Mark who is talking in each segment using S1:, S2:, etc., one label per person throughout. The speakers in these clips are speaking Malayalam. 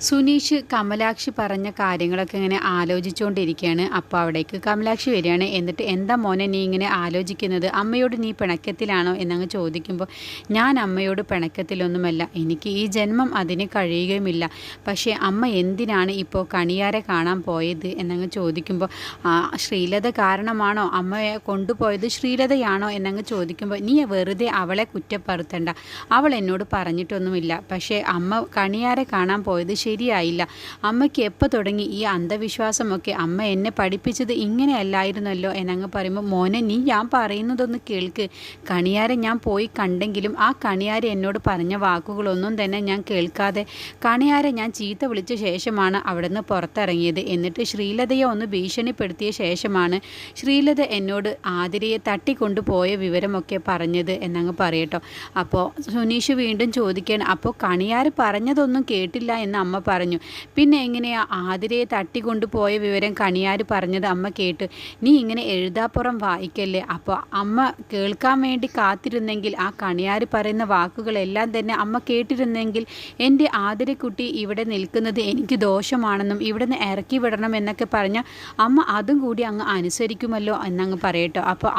S1: സുനീഷ് കമലാക്ഷി പറഞ്ഞ കാര്യങ്ങളൊക്കെ ഇങ്ങനെ ആലോചിച്ചുകൊണ്ടിരിക്കുകയാണ് അപ്പോൾ അവിടേക്ക് കമലാക്ഷി വരികയാണ്. എന്നിട്ട് എന്താ മോനെ നീ ഇങ്ങനെ ആലോചിക്കുന്നത്? അമ്മയോട് നീ പിണക്കത്തിലാണോ? എന്നങ്ങ് ചോദിക്കുമ്പോൾ ഞാൻ അമ്മയോട് പിണക്കത്തിലൊന്നുമല്ല. എനിക്ക് ഈ ജന്മം അതിന് കഴിയുകയുമില്ല. പക്ഷേ അമ്മ എന്തിനാണ് ഇപ്പോൾ കണിയാരെ കാണാൻ പോയത്? എന്നങ്ങ് ചോദിക്കുമ്പോൾ "ആ, ശ്രീലത കാരണമാണോ അമ്മയെ കൊണ്ടുപോയത്? ശ്രീലതയാണോ? എന്നങ്ങ് ചോദിക്കുമ്പോൾ നീ വെറുതെ അവളെ കുറ്റപ്പെടുത്തണ്ട. അവൾ എന്നോട് പറഞ്ഞിട്ടൊന്നുമില്ല. പക്ഷേ അമ്മ കണിയാരെ കാണാൻ പോയത് ശരിയായില്ല. അമ്മയ്ക്ക് എപ്പോൾ തുടങ്ങി ഈ അന്ധവിശ്വാസമൊക്കെ? അമ്മ എന്നെ പഠിപ്പിച്ചത് ഇങ്ങനെയല്ലായിരുന്നല്ലോ എന്നങ്ങ് പറയുമ്പോൾ മോനെ നീ ഞാൻ പറയുന്നതൊന്ന് കേൾക്ക്. കണിയാരെ ഞാൻ പോയി കണ്ടെങ്കിലും ആ കണിയാരെ എന്നോട് പറഞ്ഞ വാക്കുകളൊന്നും തന്നെ ഞാൻ കേൾക്കാതെ കണിയാരെ ഞാൻ ചീത്ത വിളിച്ച ശേഷമാണ് അവിടെ നിന്ന് പുറത്തിറങ്ങിയത്. എന്നിട്ട് ശ്രീലതയെ ഒന്ന് ഭീഷണിപ്പെടുത്തിയ ശേഷമാണ് ശ്രീലത എന്നോട് ആതിരയെ തട്ടിക്കൊണ്ടുപോയ വിവരമൊക്കെ പറഞ്ഞത് എന്നങ്ങ് പറയട്ടോ. അപ്പോൾ സുനീഷ് വീണ്ടും ചോദിക്കുകയാണ് അപ്പോൾ കണിയാർ പറഞ്ഞതൊന്നും കേട്ടില്ല എന്ന് അമ്മ പറഞ്ഞു. പിന്നെ എങ്ങനെയാ? ആതിരയെ തട്ടിക്കൊണ്ടുപോയ വിവരം കണിയാർ പറഞ്ഞത് അമ്മ കേട്ട്. നീ ഇങ്ങനെ എഴുതാപ്പുറം വായിക്കല്ലേ? അപ്പോൾ അമ്മ കേൾക്കാൻ വേണ്ടി കാത്തിരുന്നെങ്കിൽ ആ കണിയാർ പറയുന്ന വാക്കുകളെല്ലാം തന്നെ അമ്മ കേട്ടിരുന്നെങ്കിൽ എന്റെ ആതിരക്കുട്ടി ഇവിടെ നിൽക്കുന്നത് എനിക്ക് ദോഷമാണെന്നും ഇവിടെ നിന്ന് ഇറക്കി വിടണം എന്നൊക്കെ പറഞ്ഞ അമ്മ അതും കൂടി അങ്ങ് അനുസരിക്കുമല്ലോ എന്നങ്ങ് പറയട്ടോ. അപ്പോൾ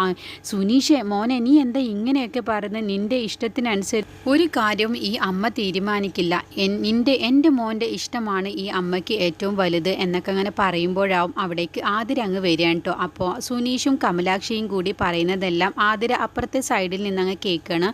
S1: സുനീഷെ മോനെ നീ എന്താ ഇങ്ങനെയൊക്കെ പറയുന്നത്? നിന്റെ ഇഷ്ടത്തിനനുസരിച്ച് ഒരു കാര്യവും ഈ അമ്മ തീരുമാനിക്കില്ല. നിന്റെ എന്റെ മോന്റെ ഇഷ്ടമാണ് ഈ അമ്മയ്ക്ക് ഏറ്റവും വലുത് എന്നൊക്കെ അങ്ങനെ പറയുമ്പോഴാവും അവിടേക്ക് ആതിര അങ്ങ് വരികയാണ് കേട്ടോ. അപ്പോൾ സുനീഷും കമലാക്ഷിയും കൂടി പറയുന്നതെല്ലാം ആതിര അപ്പുറത്തെ സൈഡിൽ നിന്നങ്ങ് കേൾക്കുകയാണ്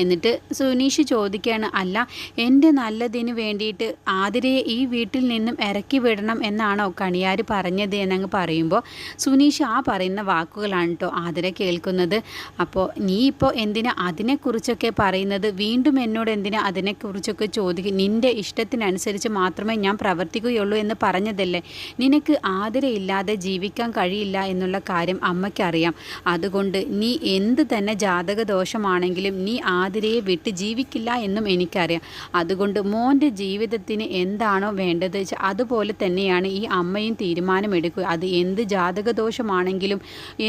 S1: എന്നിട്ട് സുനീഷ് ചോദിക്കുകയാണ് അല്ല എന്റെ നല്ലതിന് വേണ്ടിയിട്ട് ആതിരയെ ഈ വീട്ടിൽ നിന്നും ഇറക്കി വിടണം എന്നാണോ കണിയാർ പറഞ്ഞത്? എന്നങ്ങ് പറയുമ്പോൾ സുനീഷ് ആ പറയുന്ന വാക്കുകളാണ് കേട്ടോ ആതിര കേൾക്കുന്നത്. അപ്പോൾ നീ ഇപ്പോൾ എന്തിനാ അതിനെക്കുറിച്ചൊക്കെ പറയുന്നത്? വീണ്ടും എന്നോട് എന്തിനാ അതിനെക്കുറിച്ചൊക്കെ ചോദിക്കും? നിന്റെ ഇഷ്ടത്തിനനുസരിച്ച് മാത്രമേ ഞാൻ പ്രവർത്തിക്കുകയുള്ളൂ എന്ന് പറഞ്ഞതല്ലേ? നിനക്ക് ആതിരയില്ലാതെ ജീവിക്കാൻ കഴിയില്ല എന്നുള്ള കാര്യം അമ്മയ്ക്കറിയാം. അതുകൊണ്ട് നീ എന്ത് തന്നെ ജാതക ദോഷമാണെങ്കിലും നീ ആതിരയെ വിട്ട് ജീവിക്കില്ല എന്നും എനിക്കറിയാം. അതുകൊണ്ട് മോന്റെ ജീവിതത്തിന് എന്താണോ വേണ്ടത് അതുപോലെ തന്നെയാണ് ഈ അമ്മയും തീരുമാനമെടുക്കുക. അത് എന്ത് ജാതക ദോഷമാണെങ്കിലും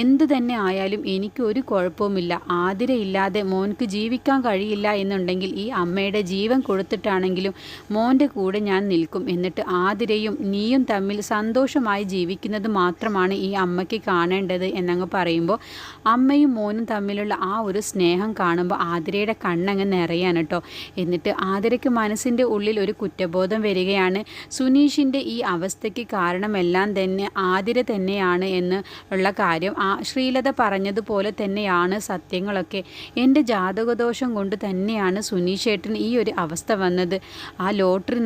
S1: എന്ത് തന്നെ ആയാലും എനിക്ക് ഒരു കുഴപ്പവുമില്ല. ആതിരയില്ലാതെ മോൻക്ക് ജീവിക്കാൻ കഴിയില്ല എന്നുണ്ടെങ്കിൽ ഈ അമ്മയുടെ ജീവൻ കൊടുത്തിട്ടാണെങ്കിലും മോന്റെ കൂടെ ഞാൻ നിൽക്കും. എന്നിട്ട് ആതിരയും നീയും തമ്മിൽ സന്തോഷമായി ജീവിക്കുന്നത് മാത്രമാണ് ഈ അമ്മയ്ക്ക് കാണേണ്ടത് എന്നങ്ങ് പറയുമ്പോൾ അമ്മയും മോനും തമ്മിലുള്ള ആ ഒരു സ്നേഹം കാണുമ്പോൾ ആതിരയുടെ കണ്ണങ്ങ് നിറയാണ് കേട്ടോ എന്നിട്ട് ആതിരയ്ക്ക് മനസ്സിന്റെ ഉള്ളിൽ ഒരു കുറ്റബോധം വരികയാണ്. സുനീഷിന്റെ ഈ അവസ്ഥയ്ക്ക് കാരണമെല്ലാം തന്നെ ആതിര തന്നെയാണ് എന്ന് ഉള്ള കാര്യം. ആ ശ്രീലത പറഞ്ഞതുപോലെ തന്നെയാണ് സത്യങ്ങളൊക്കെ. എന്റെ ജാതകദോഷം കൊണ്ട് തന്നെയാണ് സുനീഷേട്ടൻ ഈ ഒരു അവസ്ഥ വന്നത്. ആ ലോട്ടറി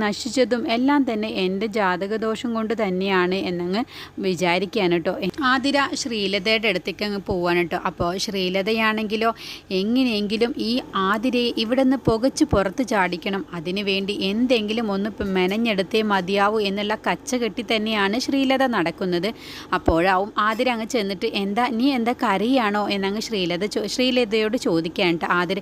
S1: നശിച്ചതും എല്ലാം തന്നെ എന്റെ ജാതകദോഷം കൊണ്ട് തന്നെയാണ് എന്നങ്ങ് വിചാരിക്കുകയാണ് കേട്ടോ. ആതിര ശ്രീലതയുടെ അടുത്തേക്ക് അങ്ങ് പോവാണ് കേട്ടോ. അപ്പോൾ ശ്രീലതയാണെങ്കിലോ എങ്ങനെയെങ്കിലും ഈ ആതിരയെ ഇവിടെ നിന്ന് പുകച്ച് പുറത്ത് ചാടിക്കണം. അതിനുവേണ്ടി എന്തെങ്കിലും ഒന്ന് മെനഞ്ഞെടുത്തേ മതിയാവൂ എന്നുള്ള കച്ച കെട്ടി തന്നെയാണ് ശ്രീലത നടക്കുന്നത്. അപ്പോഴാവും ആതിര അങ്ങ് ചെന്നിട്ട് എന്താ നീ എന്താ കരയാണോ എന്നങ്ങ് ശ്രീലത ശ്രീലതയോട് ചോദിക്കാൻ കേട്ടോ. ആതിര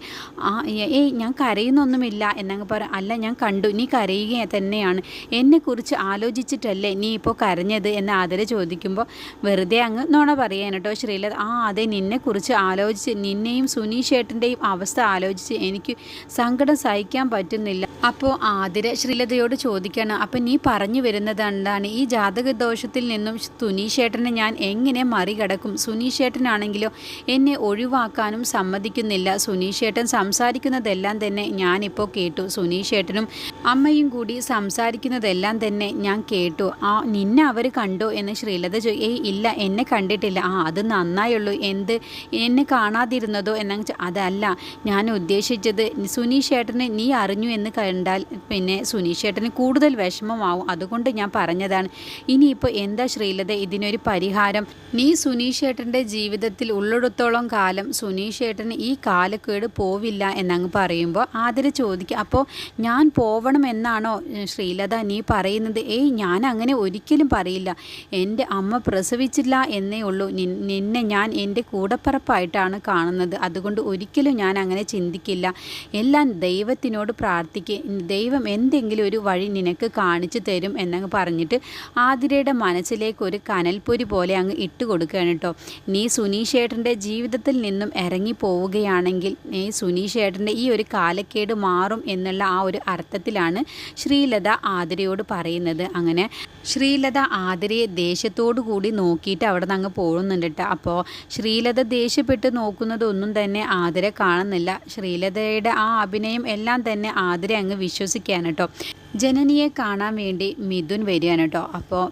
S1: ഏയ് ഞാൻ കരയുന്നൊന്നുമില്ല എന്നങ്ങ് പറ അല്ല ഞാൻ കണ്ടു നീ കരയുക തന്നെയാണ്. എന്നെക്കുറിച്ച് ആലോചിച്ചിട്ടല്ലേ നീ ഇപ്പോൾ കരഞ്ഞത് എന്ന് ആതിര ചോദിക്കുമ്പോൾ വെറുതെ അങ്ങ് നോണ പറയാൻ കേട്ടോ ശ്രീലത. ആ അതെ നിന്നെക്കുറിച്ച് ആലോചിച്ച് നിന്നെയും സുനീഷ് ഏട്ടന്റെയും അവസ്ഥ ആലോചിച്ച് എനിക്ക് സങ്കടം സഹിക്കാൻ പറ്റുന്നില്ല. അപ്പോൾ ആതിര ശ്രീലതയോട് ചോദിക്കണം അപ്പം നീ പറഞ്ഞു വരുന്നത് എന്താണ്? ഈ ജാതക ദോഷത്തിൽ നിന്നും സുനീഷേട്ടനെ ഞാൻ എങ്ങനെ മറികടക്കും? സുനീഷേട്ടനാണെങ്കിലോ എന്നെ ഒഴിവാക്കാനും സമ്മതിക്കുന്നില്ല. സുനീഷേട്ടൻ സംസാരിക്കുന്നതെല്ലാം തന്നെ ഞാനിപ്പോൾ കേട്ടു. സുനീഷേട്ടനും അമ്മയും കൂടി സംസാരിക്കുന്നതെല്ലാം തന്നെ ഞാൻ കേട്ടു. ആ നിന്നെ അവർ കണ്ടോ എന്ന് ശ്രീലത ചോ ഏയ് ഇല്ല എന്നെ കണ്ടിട്ടില്ല. ആ അത് നന്നായുള്ളൂ. എന്ത് എന്നെ കാണാതിരുന്നതോ എന്ന അതല്ല. ഞാൻ ഉദ്ദേശിച്ചത് സുനീഷ് ഏട്ടനെ നീ അറിഞ്ഞു എന്ന് കണ്ടാൽ പിന്നെ സുനീഷ് കൂടുതൽ വിഷമമാവും. അതുകൊണ്ട് ഞാൻ പറഞ്ഞതാണ്. ഇനിയിപ്പോൾ എന്താ ശ്രീലത ഇതിനൊരു പരിഹാരം? നീ സുനീഷ് ജീവിതത്തിൽ ഉള്ളിടത്തോളം കാലം സുനീഷ് ഈ കാലക്കേട് പോവില്ല എന്നങ്ങ് പറയുമ്പോൾ ആദര ചോദിക്കുക അപ്പോൾ ഞാൻ പോവണം എന്നാണോ ശ്രീലത നീ പറയുന്നത് ഏയ് ഞാൻ അങ്ങനെ ഒരിക്കലും പറയില്ല. എന്റെ അമ്മ പ്രസവിച്ചില്ല എന്നേ ഉള്ളൂ. നിന്നെ ഞാൻ എന്റെ കൂടപ്പറപ്പായിട്ടാണ് കാണുന്നത്. അതുകൊണ്ട് ഒരിക്കലും ഞാൻ അങ്ങനെ ചിന്തിക്കില്ല. എല്ലാം ദൈവത്തിനോട് പ്രാർത്ഥിക്കുക ദൈവം എന്തെങ്കിലും ഒരു വഴി നിനക്ക് കാണിച്ചു തരും എന്നങ്ങ് പറഞ്ഞിട്ട് ആതിരയുടെ മനസ്സിലേക്ക് ഒരു കനൽപ്പൊരി പോലെ അങ്ങ് ഇട്ട് കൊടുക്കുകയാണ് കേട്ടോ. നീ സുനീഷേട്ടന്റെ ജീവിതത്തിൽ നിന്നും ഇറങ്ങി പോവുകയാണെങ്കിൽ നീ സുനീഷേട്ടന്റെ ഈ ഒരു കാലക്കേട് മാറും എന്നുള്ള ആ ഒരു അർത്ഥത്തിലാണ് ശ്രീലത ആതിരയോട് പറയുന്നത് അങ്ങനെ ശ്രീലത ആതിരയെ ദേഷ്യത്തോടു കൂടി നോക്കിയിട്ട് അവിടെ നിന്ന് അങ്ങ് പോകുന്നുണ്ട് കേട്ടോ അപ്പോൾ ശ്രീലത ദേഷ്യപ്പെട്ട് നോക്കുന്നതൊന്നും തന്നെ ആതിര കാണുന്നില്ല. ശ്രീലതയുടെ ആ അഭിനയം എല്ലാം തന്നെ ആതിര അങ്ങ് വിശ്വസിക്കാൻ കേട്ടോ ജനനിയെ കാണാൻ വേണ്ടി മിഥുൻ വരികയാണ് കേട്ടോ അപ്പോൾ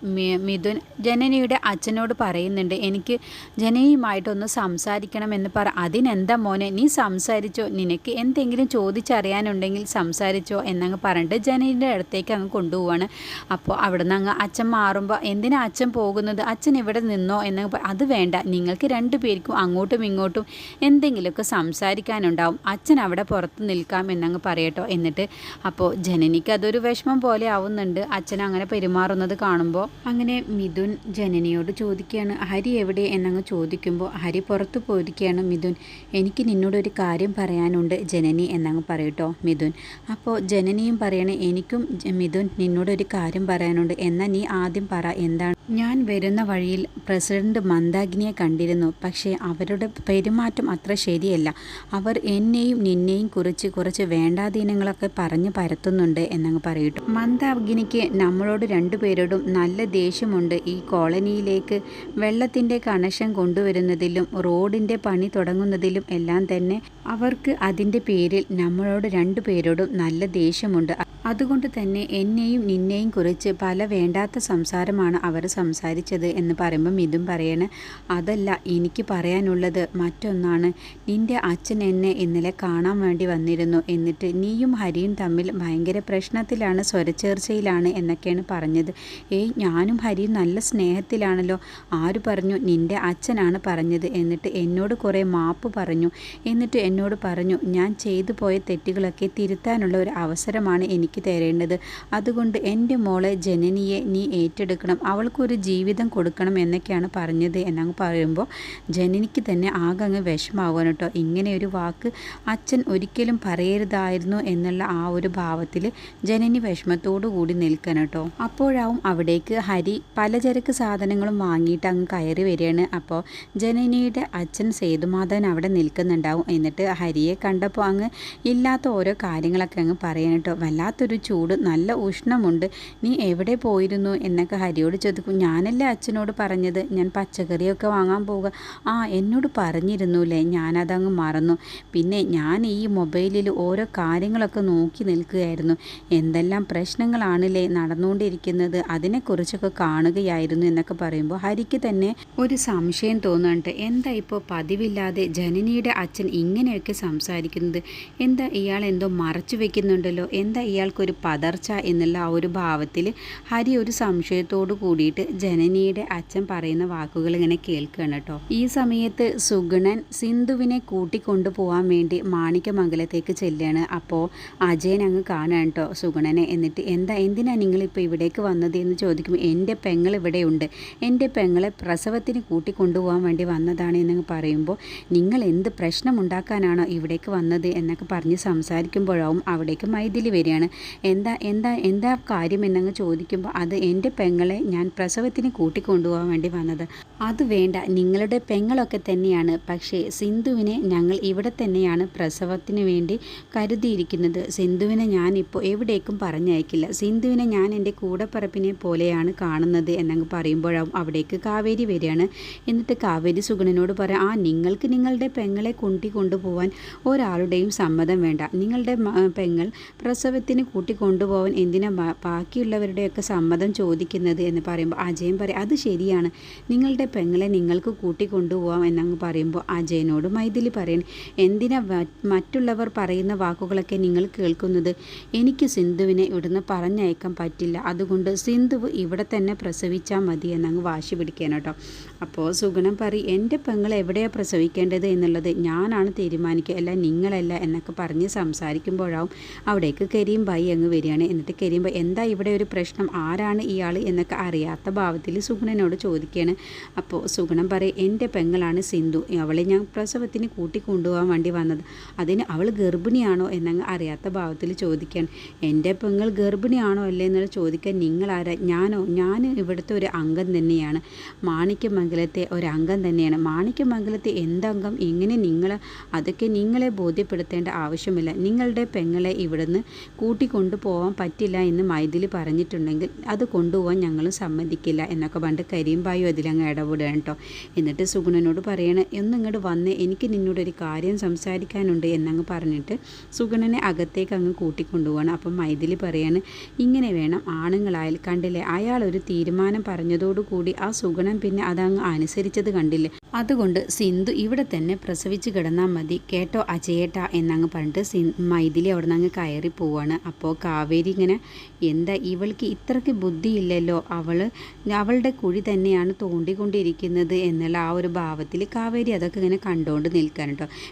S1: മിഥുൻ ജനനിയുടെ അച്ഛനോട് പറയുന്നുണ്ട് എനിക്ക് ജനനിയുമായിട്ടൊന്ന് സംസാരിക്കണമെന്ന് പറ. അതിനെന്താ മോനെ? നീ സംസാരിച്ചോ? നിനക്ക് എന്തെങ്കിലും ചോദിച്ചറിയാനുണ്ടെങ്കിൽ സംസാരിച്ചോ എന്നങ്ങ് പറഞ്ഞിട്ട് ജനനിയുടെ അടുത്തേക്ക് അങ്ങ് കൊണ്ടുപോവാണ്. അപ്പോൾ അവിടെ നിന്ന് അങ്ങ് അച്ഛൻ മാറുമ്പോൾ എന്തിനാ അച്ഛൻ പോകുന്നത്? അച്ഛൻ ഇവിടെ നിന്നോ എന്ന് അത് വേണ്ട. നിങ്ങൾക്ക് രണ്ടു പേർക്കും അങ്ങോട്ടും ഇങ്ങോട്ടും എന്തെങ്കിലുമൊക്കെ സംസാരിക്കാനുണ്ടാവും. അച്ഛൻ അവിടെ പുറത്ത് നിൽക്കാം എന്നങ്ങ് പറയട്ടോ. എന്നിട്ട് അപ്പോൾ ജനനിക്ക് അതൊരു വിഷമം പോലെ ആവുന്നുണ്ട്. അച്ഛൻ അങ്ങനെ പെരുമാറുന്നത് കാണുമ്പോൾ അങ്ങനെ മിഥുൻ ജനനിയോട് ചോദിക്കുകയാണ് ഹരി എവിടെ? എന്നങ്ങ് ചോദിക്കുമ്പോൾ ഹരി പുറത്ത് പോയിരിക്കുകയാണ് മിഥുൻ. എനിക്ക് നിന്നോടൊരു കാര്യം പറയാനുണ്ട് ജനനി എന്നങ്ങ് പറയട്ടോ മിഥുൻ. അപ്പോൾ ജനനിയും പറയണേ എനിക്കും ജ- നിന്നോട് ഒരു കാര്യം പറയാനുണ്ട്. എന്നാൽ നീ ആദ്യം പറ എന്താണ്? ഞാൻ വരുന്ന വഴിയിൽ പ്രസിഡന്റ് മന്ദാഗ്നിയെ കണ്ടിരുന്നു. പക്ഷേ അവരുടെ പെരുമാറ്റം അത്ര ശരിയല്ല. അവർ എന്നെയും നിന്നെയും കുറിച്ച് കുറച്ച് വേണ്ടാധീനങ്ങളൊക്കെ പറഞ്ഞ് പരത്തുന്നുണ്ട് എന്നങ്ങ് പറയട്ടു. മന്ദാഗ്നിക്ക് നമ്മളോട് രണ്ടുപേരോടും നല്ല ദേഷ്യമുണ്ട്. ഈ കോളനിയിലേക്ക് വെള്ളത്തിന്റെ കണക്ഷൻ കൊണ്ടുവരുന്നതിലും റോഡിന്റെ പണി തുടങ്ങുന്നതിലും എല്ലാം തന്നെ അവർക്ക് അതിന്റെ പേരിൽ നമ്മളോട് രണ്ടുപേരോടും നല്ല ദേഷ്യമുണ്ട്. അതുകൊണ്ട് തന്നെ എന്നെയും നിന്നെയും കുറിച്ച് പല വേണ്ടാത്ത സംസാരമാണ് അവർ സംസാരിച്ചത് എന്ന് പറയുമ്പം ഇതും പറയണ്. അതല്ല എനിക്ക് പറയാനുള്ളത് മറ്റൊന്നാണ്. നിന്റെ അച്ഛൻ എന്നെ ഇന്നലെ കാണാൻ വേണ്ടി വന്നിരുന്നു. എന്നിട്ട് നീയും ഹരിയും തമ്മിൽ ഭയങ്കര പ്രശ്നത്തിലാണ് സ്വരച്ചേർച്ചയിലാണ് എന്നൊക്കെയാണ് പറഞ്ഞത്. ഏയ് ഞാനും ഹരിയും നല്ല സ്നേഹത്തിലാണല്ലോ. ആര് പറഞ്ഞു? നിന്റെ അച്ഛനാണ് പറഞ്ഞത്. എന്നിട്ട് എന്നോട് കുറേ മാപ്പ് പറഞ്ഞു. എന്നിട്ട് എന്നോട് പറഞ്ഞു ഞാൻ ചെയ്തു പോയ തെറ്റുകളൊക്കെ തിരുത്താനുള്ള ഒരു അവസരമാണ് എനിക്ക് തരേണ്ടത്. അതുകൊണ്ട് എന്റെ മോളെ ജനനിയെ നീ ഏറ്റെടുക്കണം. അവൾക്കൊരു ജീവിതം കൊടുക്കണം എന്നൊക്കെയാണ് പറഞ്ഞത്. എന്നങ്ങ് പറയുമ്പോൾ ജനനിക്ക് തന്നെ ആകെ അങ്ങ് വിഷമാവാൻ കേട്ടോ. ഇങ്ങനെ ഒരു വാക്ക് അച്ഛൻ ഒരിക്കലും പറയരുതായിരുന്നു എന്നുള്ള ആ ഒരു ഭാവത്തിൽ ജനനി വിഷമത്തോടു കൂടി നിൽക്കണം കേട്ടോ. അപ്പോഴാവും അവിടേക്ക് ഹരി പലചരക്ക് സാധനങ്ങളും വാങ്ങിയിട്ട് അങ്ങ് കയറി വരികയാണ്. അപ്പോൾ ജനനിയുടെ അച്ഛൻ സേതുമാധവൻ അവിടെ നിൽക്കുന്നുണ്ടാവും. എന്നിട്ട് ഹരിയെ കണ്ടപ്പോൾ അങ്ങ് ഇല്ലാത്ത ഓരോ കാര്യങ്ങളൊക്കെ അങ്ങ് പറയാൻ കേട്ടോ. വല്ലാത്തൊരു ചൂട് നല്ല ഉഷ്ണമുണ്ട്. നീ എവിടെ പോയിരുന്നു? എന്നൊക്കെ ഹരിയോട് ചോദിക്കും. ഞാനല്ലേ അച്ഛനോട് പറഞ്ഞത്? ഞാൻ പച്ചക്കറിയൊക്കെ വാങ്ങാൻ പോവുക. ആ എന്നോട് പറഞ്ഞിരുന്നുല്ലേ ഞാനതങ്ങ് മറന്നു. പിന്നെ ഞാൻ ഈ മൊബൈലിൽ ഓരോ കാര്യങ്ങളൊക്കെ നോക്കി നിൽക്കുകയായിരുന്നു. എന്തെല്ലാം പ്രശ്നങ്ങളാണല്ലേ നടന്നുകൊണ്ടിരിക്കുന്നത്? അതിനെക്കുറിച്ചൊക്കെ കാണുകയായിരുന്നു എന്നൊക്കെ പറയുമ്പോൾ ഹരിക്ക് തന്നെ ഒരു സംശയം തോന്നുന്നുണ്ട്. എന്താ ഇപ്പോൾ പതിവില്ലാതെ ജനനിയുടെ അച്ഛൻ ഇങ്ങനെയൊക്കെ സംസാരിക്കുന്നത്? എന്താ ഇയാൾ എന്തോ മറച്ചു വെക്കുന്നുണ്ടല്ലോ? എന്താ ഇയാൾക്കൊരു പതർച്ച എന്നുള്ള ആ ഒരു ഭാവത്തിൽ ഹരി ഒരു സംശയത്തോടു കൂടിയിട്ട് ജനനിയുടെ അച്ഛൻ പറയുന്ന വാക്കുകൾ ഇങ്ങനെ കേൾക്കുകയാണ് കേട്ടോ. ഈ സമയത്ത് സുഗുണൻ സിന്ധുവിനെ കൂട്ടിക്കൊണ്ടു പോകാൻ വേണ്ടി മാണിക്യമംഗലത്തേക്ക് ചെല്ലുകയാണ്. അപ്പോൾ അജയൻ അങ്ങ് കാണാൻ കേട്ടോ സുഗുണനെ എന്നിട്ട് എന്താ എന്തിനാ നിങ്ങളിപ്പോൾ ഇവിടേക്ക് വന്നത് എന്ന് ചോദിക്കുമ്പോൾ എന്റെ പെങ്ങൾ ഇവിടെയുണ്ട് എന്റെ പെങ്ങളെ പ്രസവത്തിന് കൂട്ടിക്കൊണ്ടുപോകാൻ വേണ്ടി വന്നതാണ് എന്നങ്ങ് പറയുമ്പോൾ നിങ്ങൾ എന്ത് പ്രശ്നമുണ്ടാക്കാനാണോ ഇവിടേക്ക് വന്നത് എന്നൊക്കെ പറഞ്ഞ് സംസാരിക്കുമ്പോഴാവും അവിടേക്ക് മൈഥിലി വരികയാണ്. എന്താ എന്താ എന്താ കാര്യം എന്നങ്ങ് ചോദിക്കുമ്പോൾ അത് എന്റെ പെങ്ങളെ ഞാൻ പ്രസവത്തിന് കൂട്ടിക്കൊണ്ടുപോകാൻ വേണ്ടി വന്നത്. അത് വേണ്ട നിങ്ങളുടെ പെങ്ങളൊക്കെ തന്നെയാണ്. പക്ഷേ സിന്ധുവിനെ ഞങ്ങൾ ഇവിടെ തന്നെയാണ് പ്രസവത്തിന് വേണ്ടി കരുതിയിരിക്കുന്നത്. സിന്ധുവിനെ ഞാനിപ്പോൾ എവിടേക്കും പറഞ്ഞയക്കില്ല. സിന്ധുവിനെ ഞാൻ എന്റെ കൂടപ്പറപ്പിനെ പോലെയാണ് കാണുന്നത് എന്നങ്ങ് പറയുമ്പോഴാവും അവിടേക്ക് കാവേരി വരികയാണ്. എന്നിട്ട് കാവേരി സുഗുണനോട് പറയാം ആ നിങ്ങൾക്ക് നിങ്ങളുടെ പെങ്ങളെ കൊണ്ടി കൊണ്ടുപോകാൻ ഒരാളുടെയും സമ്മതം വേണ്ട. നിങ്ങളുടെ പെങ്ങൾ പ്രസവത്തിന് കൂട്ടി കൊണ്ടുപോകാൻ എന്തിനാ ബാക്കിയുള്ളവരുടെയൊക്കെ സമ്മതം ചോദിക്കുന്നത് എന്ന് പറയുമ്പോൾ അജയൻ പറയും അത് ശരിയാണ്. നിങ്ങളുടെ പെങ്ങളെ നിങ്ങൾക്ക് കൂട്ടി കൊണ്ടുപോകാം എന്നങ്ങ് പറയുമ്പോൾ അജയനോട് മൈഥിലി പറയണം എന്തിനാ മറ്റുള്ളവർ പറയുന്ന വാക്കുകളൊക്കെ നിങ്ങൾ കേൾക്കുന്നത്? എനിക്ക് സിന്ധുവിനെ ഇവിടുന്ന് പറഞ്ഞയക്കാൻ പറ്റില്ല. അതുകൊണ്ട് സിന്ധുവ് ഇവിടെ തന്നെ പ്രസവിച്ചാൽ മതി എന്നങ്ങ് വാശി പിടിക്കാൻ കേട്ടോ. അപ്പോൾ സുഗുണം പറയും എന്റെ പെങ്ങൾ എവിടെയാണ് പ്രസവിക്കേണ്ടത് എന്നുള്ളത് ഞാനാണ് തീരുമാനിക്കുക. അല്ല നിങ്ങളല്ല എന്നൊക്കെ പറഞ്ഞ് സംസാരിക്കുമ്പോഴാവും അവിടേക്ക് കരീം ബായി ആയി അങ്ങ് വരികയാണ്. എന്നിട്ട് കരിയുമ്പോൾ എന്താ ഇവിടെ ഒരു പ്രശ്നം? ആരാണ് ഇയാൾ? എന്നൊക്കെ അറിയാത്ത ഭാവത്തിൽ സുഗുണനോട് ചോദിക്കുകയാണ്. അപ്പോൾ സുഗുണം പറയും എന്റെ പെങ്ങളാണ് സിന്ധു. അവളെ ഞാൻ പ്രസവത്തിന് കൂട്ടി കൊണ്ടുപോകാൻ വേണ്ടി വന്നത്. അതിന് അവൾ ഗർഭിണിയാണോ? എന്നങ്ങ് അറിയാത്ത ഭാവത്തിൽ ചോദിക്കുകയാണ്. എന്റെ പെങ്ങൾ ഗർഭിണിയാണോ അല്ലേ? എന്നുള്ള ചോദിക്കാൻ നിങ്ങളാരാ? ഞാനോ? ഞാൻ ഇവിടുത്തെ ഒരു അംഗം തന്നെയാണ്. മാണിക്യമംഗലത്തെ ഒരു അംഗം തന്നെയാണ്. മാണിക്യമംഗലത്തെ എന്തംഗം? ഇങ്ങനെ നിങ്ങൾ അതൊക്കെ നിങ്ങളെ ബോധ്യപ്പെടുത്തേണ്ട ആവശ്യമില്ല. നിങ്ങളുടെ പെങ്ങളെ ഇവിടുന്ന് കൂട്ടിക്കൊണ്ടു പോകാൻ പറ്റില്ല എന്ന് മൈഥിലി പറഞ്ഞിട്ടുണ്ടെങ്കിൽ അത് കൊണ്ടുപോകാൻ ഞങ്ങളും സമ്മതിക്കില്ല എന്നൊക്കെ പണ്ട് കരിയുമ്പായും അതിലങ്ങ് ഇടപെടുകയാണ് കേട്ടോ. എന്നിട്ട് സുഗുണനോട് പറയണ ഒന്നിങ്ങോട്ട് വന്ന് എനിക്ക് നിന്നോടൊരു കാര്യം സംസാരിക്കാനുണ്ട് എന്നങ്ങ് പറഞ്ഞിട്ട് സുഗുണനെ അകത്തേക്ക് അങ്ങ് കൂട്ടിക്കൊണ്ടുപോകണം അപ്പം മൈഥിലി പറയാണ് ഇങ്ങനെ വേണം ആണുങ്ങളായാൽ കണ്ടില്ലേ അയാൾ ഒരു തീരുമാനം പറഞ്ഞതോടുകൂടി ആ സുഗുണൻ പിന്നെ അതങ്ങ് അനുസരിച്ചത് കണ്ടില്ലേ. അതുകൊണ്ട് സിന്ധു ഇവിടെ തന്നെ പ്രസവിച്ച് കിടന്നാൽ മതി കേട്ടോ അജയേട്ട എന്നങ്ങ് പറഞ്ഞിട്ട് സി മൈഥിലി അവിടെ നിന്ന് അങ്ങ് കയറി പോവാണ് അപ്പോൾ കാവേരി ഇങ്ങനെ എന്താ ഇവൾക്ക് ഇത്രയ്ക്ക് ബുദ്ധിയില്ലല്ലോ? അവൾ അവളുടെ കുഴി തന്നെയാണ് തോണ്ടിക്കൊണ്ടിരിക്കുന്നത് എന്നുള്ള ആ ഒരു ഭാവത്തിൽ കാവേരി അതൊക്കെ ഇങ്ങനെ കണ്ടുകൊണ്ട് നിൽക്കാൻ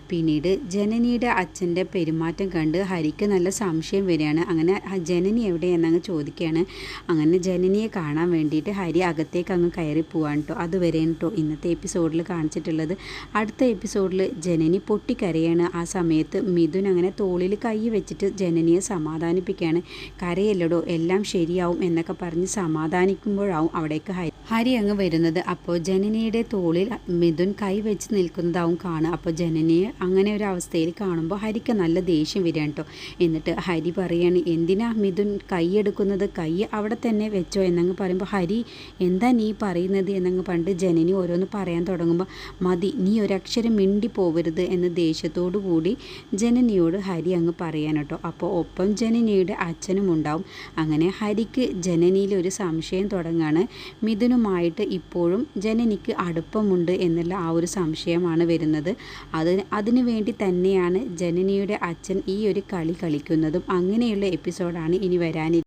S1: പിന്നീട് ജനനിയുടെ അച്ഛന്റെ പെരുമാറ്റം കണ്ട് ഹരിക്ക് നല്ല സംശയം വരികയാണ്. അങ്ങനെ ജനനി എവിടെ എന്നങ്ങ് ചോദിക്കുകയാണ്. അങ്ങനെ ജനനിയെ കാണാൻ വേണ്ടിയിട്ട് ഹരി അകത്തേക്ക് അങ്ങ് കയറി പോവാണ് കേട്ടോ അതുവരെ കേട്ടോ ഇന്നത്തെ എപ്പിസോഡിൽ കാണിച്ചിട്ടുള്ളത്. അടുത്ത എപ്പിസോഡിൽ ജനനി പൊട്ടിക്കരയാണ്. ആ സമയത്ത് മിഥുൻ അങ്ങനെ തോളിൽ കൈ വെച്ചിട്ട് ജനനിയെ സമാധാനിപ്പിക്കുകയാണ് കരയല്ലടോ എല്ലാം ശരിയാവും എന്നൊക്കെ പറഞ്ഞ് സമാധാനിക്കുമ്പോഴാവും അവിടേക്ക് ഹരി ഹരി അങ്ങ് വരുന്നത്. അപ്പോൾ ജനനിയുടെ തോളിൽ മിഥുൻ കൈവച്ച് നിൽക്കുന്നതാവും കാണുക. അപ്പോൾ ജനനിയെ അങ്ങനെ ഒരു അവസ്ഥയിൽ കാണുമ്പോൾ ഹരിക്ക് നല്ല ദേഷ്യം വരികയാണ് കേട്ടോ. എന്നിട്ട് ഹരി പറയാണ് എന്തിനാ മിഥുൻ കൈ എടുക്കുന്നത്? കൈ അവിടെ തന്നെ വെച്ചോ എന്നങ്ങ് പറയുമ്പോൾ ഹരി എന്താ നീ പറയുന്നത്? എന്നങ്ങ് പണ്ട് ജനനി ഓരോന്ന് പറയാൻ തുടങ്ങുമ്പോൾ മതി നീ ഒരക്ഷരം മിണ്ടി പോവരുത് എന്ന ദേഷ്യത്തോടു കൂടി ജനനിയോട് ഹരി അങ്ങ് പറയാൻ കേട്ടോ. അപ്പോൾ ഒപ്പം ജനനിയുടെ അച്ഛനും ഉണ്ടാവും അങ്ങനെ ഹരിക്ക് ജനനിയിൽ ഒരു സംശയം തുടങ്ങാണ്. മിഥുനുമായിട്ട് ഇപ്പോഴും ജനനിക്ക് അടുപ്പമുണ്ട് എന്നുള്ള ആ ഒരു സംശയമാണ് വരുന്നത്. അത് അതിനു വേണ്ടി തന്നെയാണ് ജനനിയുടെ അച്ഛൻ ഈ ഒരു കളി കളിക്കുന്നതും. അങ്ങനെയുള്ള എപ്പിസോഡാണ് ഇനി വരാനിരിക്കുന്നത്.